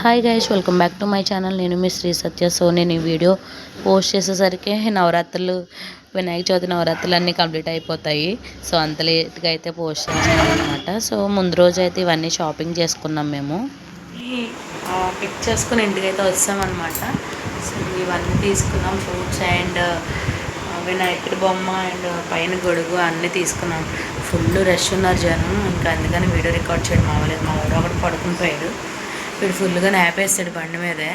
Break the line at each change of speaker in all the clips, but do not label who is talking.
Hi guys welcome back to my channel నేను మీ శ్రీ సత్య. So నేను ఈ వీడియో పోస్ట్ చేసేసరికి నవరాత్రులు వినాయక చవితి నవరాత్రులు అన్నీ కంప్లీట్ అయిపోతాయి. సో అంత లేట్గా అయితే పోస్ట్ చేస్తాను అనమాట సో ముందు రోజు అయితే ఇవన్నీ షాపింగ్ చేసుకున్నాం మేము. పిక్ చేసుకుని ఇంటికి అయితే వచ్చామన్నమాట. సో ఇవన్నీ తీసుకున్నాం. ఫ్రూట్స్ అండ్ వినాయకుడి బొమ్మ అండ్ పైన గొడుగు అన్నీ తీసుకున్నాం. ఫుల్ రష్ ఉన్నారు జనం. ఇంకా అందుకని వీడియో రికార్డ్ చేయడం అవ్వలేదు. మా ఊరు ఒకటి పడుకుని పోయాడు. వీడు ఫుల్గా నాపేస్తాడు బండి మీదే.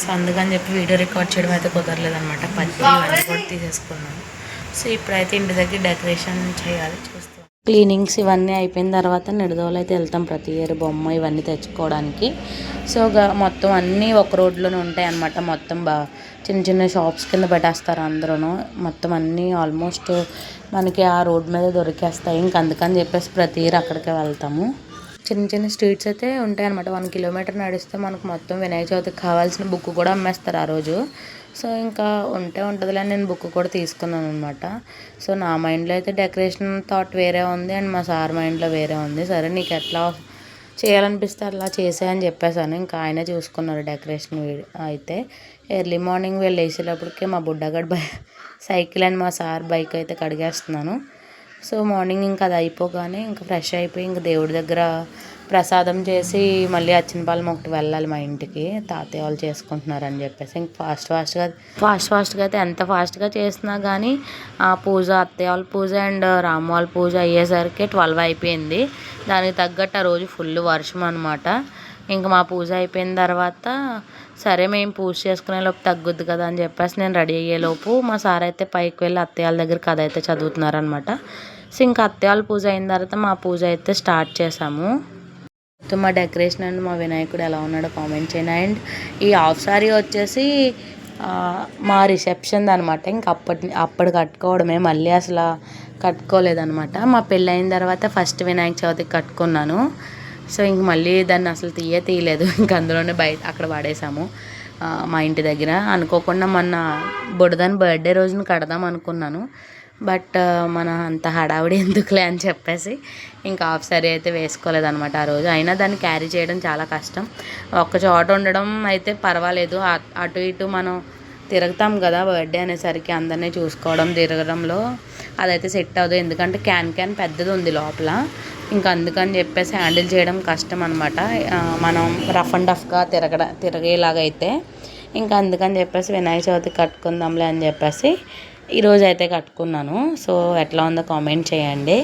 సో అందుకని చెప్పి వీడియో రికార్డ్ చేయడం అయితే కుదరలేదు అనమాట పత్తి ఇవన్నీ కూడా తీసేసుకున్నాం సో ఇప్పుడైతే ఇంటి దగ్గర డెకరేషన్ చేయాలి చూస్తాం. క్లీనింగ్స్ ఇవన్నీ అయిపోయిన తర్వాత నిడదవలు అయితే వెళ్తాం ప్రతి ఇయర్ బొమ్మ ఇవన్నీ తెచ్చుకోవడానికి. సో మొత్తం అన్నీ ఒక రోడ్లోనే ఉంటాయి అన్నమాట మొత్తం బా చిన్న చిన్న షాప్స్ కింద పెట్టేస్తారు అందరూ మొత్తం అన్నీ ఆల్మోస్ట్ మనకి ఆ రోడ్ మీద దొరికేస్తాయి. ఇంక అందుకని చెప్పేసి ప్రతి ఇయర్ అక్కడికే వెళ్తాము. చిన్న చిన్న స్ట్రీట్స్ అయితే ఉంటాయి అనమాట వన్ కిలోమీటర్ నడిస్తే మనకు మొత్తం వినాయక చవితికి కావాల్సిన బుక్ కూడా అమ్మేస్తారు ఆ రోజు. సో ఇంకా ఉంటే ఉంటుందిలే నేను బుక్ కూడా తీసుకున్నాను అనమాట సో నా మైండ్లో అయితే డెకరేషన్ థాట్ వేరే ఉంది అండ్ మా సార్ మైండ్లో వేరే ఉంది. సరే నీకు ఎట్లా చేయాలనిపిస్తే అలా చేసాయని చెప్పేసాను ఇంకా ఆయన చూసుకున్నారు డెకరేషన్ అయితే. ఎర్లీ మార్నింగ్ వీళ్ళు వేసేటప్పటికే మా బుడ్డగడ్ బై సైకిల్ అండ్ మా సార్ బైక్ అయితే కడిగేస్తున్నాను. సో మార్నింగ్ ఇంకా అది అయిపోగానే ఇంకా ఫ్రెష్ అయిపోయి ఇంకా దేవుడి దగ్గర ప్రసాదం చేసి మళ్ళీ అచ్చినపాలెం ఒకటి వెళ్ళాలి మా ఇంటికి. తాతయ్య వాళ్ళు చేసుకుంటున్నారని చెప్పేసి ఇంక ఫాస్ట్ ఫాస్ట్గా ఫాస్ట్ ఫాస్ట్గా అయితే ఎంత ఫాస్ట్గా చేసినా కానీ ఆ పూజ అత్తయ్య వాళ్ళ పూజ అండ్ రాము వాళ్ళ పూజ అయ్యేసరికి ట్వెల్వ్ అయిపోయింది. దానికి తగ్గట్టు ఆ రోజు ఫుల్ వర్షం అనమాట ఇంకా మా పూజ అయిపోయిన తర్వాత సరే మేము పూజ చేసుకునే లోపు తగ్గుద్ది కదా అని చెప్పేసి నేను రెడీ అయ్యేలోపు మా సార్ అయితే పైకి వెళ్ళి అత్తయ్య వాళ్ళ దగ్గర కథ అయితే చదువుతున్నారనమాట సో ఇంకా అత్తయ్యాల పూజ అయిన తర్వాత మా పూజ అయితే స్టార్ట్ చేసాము సో మా డెకరేషన్ అండ్ మా వినాయకుడు ఎలా ఉన్నాడో కామెంట్ చేయండి. అండ్ ఈ హాఫ్ సారీ వచ్చేసి మా రిసెప్షన్ అనమాట ఇంక అప్పటి అప్పుడు కట్టుకోవడమే. మళ్ళీ అసలు కట్టుకోలేదనమాట మా పెళ్ళి తర్వాత ఫస్ట్ వినాయక చవితికి కట్టుకున్నాను. సో ఇంక మళ్ళీ దాన్ని అసలు తీయే తీయలేదు. ఇంక అందులోనే బయట అక్కడ పడేసాము మా ఇంటి దగ్గర. అనుకోకుండా మొన్న బుడదాని బర్త్డే రోజున కడదాం అనుకున్నాను. బట్ మన అంత హడావిడి ఎందుకులే అని చెప్పేసి ఇంకా హాఫ్ సారీ అయితే వేసుకోలేదనమాట ఆ రోజు. అయినా దాన్ని క్యారీ చేయడం చాలా కష్టం. ఒక్క చోట ఉండడం అయితే పర్వాలేదు. అటు ఇటు మనం తిరుగుతాం కదా బర్త్డే అనేసరికి అందరినీ చూసుకోవడం తిరగడంలో. అదైతే సెట్ అవ్వదు. ఎందుకంటే క్యాన్ క్యాన్ పెద్దది ఉంది లోపల. ఇంకా అందుకని చెప్పేసి హ్యాండిల్ చేయడం కష్టం అనమాట మనం రఫ్ అండ్ టఫ్గా తిరగడ తిరగేలాగైతే. ఇంకా అందుకని చెప్పేసి వినాయక చవితి కట్టుకుందాంలే అని చెప్పేసి ఈరోజు అయితే కట్టుకున్నాను. సో ఎట్లా ఉందో కామెంట్ చేయండి.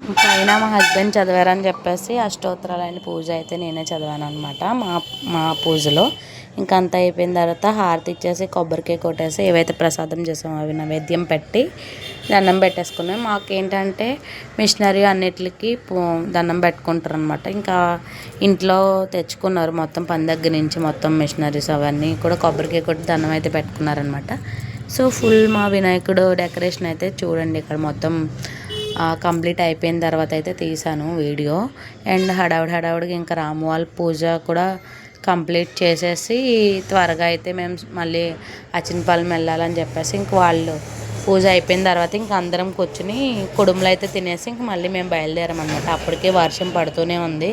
పైన మా హస్బెండ్ చదివారని చెప్పేసి అష్టోత్తరాలైన పూజ అయితే నేనే చదివాను అనమాట మా మా పూజలో. ఇంకా అంత అయిపోయిన తర్వాత హారతి ఇచ్చేసి కొబ్బరికాయ కొట్టేసి ఏవైతే ప్రసాదం చేసామో అవి నైవేద్యం పెట్టి దండం పెట్టేసుకున్నాం. మాకేంటంటే మిషనరీ అన్నిటికి దండం పెట్టుకుంటారు అనమాట ఇంకా ఇంట్లో తెచ్చుకున్నారు మొత్తం పని దగ్గర నుంచి మొత్తం మిషనరీస్ అవన్నీ కూడా కొబ్బరికాయ కొట్టి దండం అయితే పెట్టుకున్నారనమాట సో ఫుల్ మా వినాయకుడు డెకరేషన్ అయితే చూడండి ఇక్కడ మొత్తం కంప్లీట్ అయిపోయిన తర్వాత అయితే తీసాను వీడియో. అండ్ హడావుడి హడావుడికి ఇంకా రాము పూజ కూడా కంప్లీట్ చేసేసి త్వరగా అయితే మేము మళ్ళీ అచ్చినపాలెం వెళ్ళాలని చెప్పేసి ఇంక వాళ్ళు పూజ అయిపోయిన తర్వాత ఇంక అందరం కూర్చుని కుడుములు అయితే తినేసి ఇంక మళ్ళీ మేము బయలుదేరామన్నమాట. అప్పటికే వర్షం పడుతూనే ఉంది.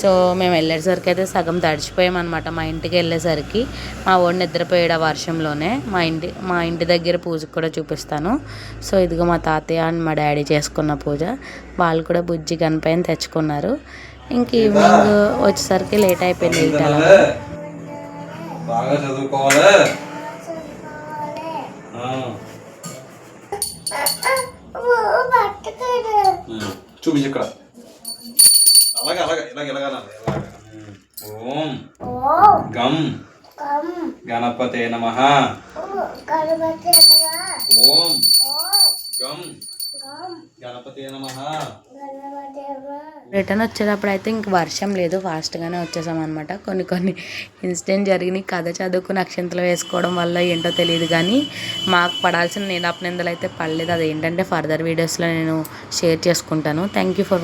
సో మేము వెళ్ళేసరికి అయితే సగం తడిచిపోయామన్నమాట. మా ఇంటికి వెళ్ళేసరికి మా వాడు నిద్రపోయాడు ఆ వర్షంలోనే. మా ఇంటి మా ఇంటి దగ్గర పూజకు కూడా చూపిస్తాను. సో ఇదిగో మా తాతయ్య అండ్ మా డాడీ చేసుకున్న పూజ. వాళ్ళు కూడా బుజ్జి కనిపైన తెచ్చుకున్నారు. ఇంక ఈవినింగ్ వచ్చేసరికి లేట్ అయిపోయింది ఎయిట్ అలా
బాగా చదువుకోవాలి. చూపించి ఇక్కడ. అలాగే అలాగే ఇలాగ ఇలాగ ఓం గం గణపతే నమ. ఓం గం గణపతే నమ.
రిటర్న్ వచ్చేటప్పుడు అయితే ఇంక వర్షం లేదు ఫాస్ట్గానే వచ్చేసామన్నమాట అనమాట కొన్ని కొన్ని ఇన్సిడెంట్ జరిగినాయి కథ చదువుకుని అక్షంతలు వేసుకోవడం వల్ల ఏంటో తెలియదు కానీ మాకు పడాల్సిన నిందలు అయితే పడలేదు. అది ఏంటంటే ఫర్దర్ వీడియోస్లో నేను షేర్ చేసుకుంటాను. Thank you for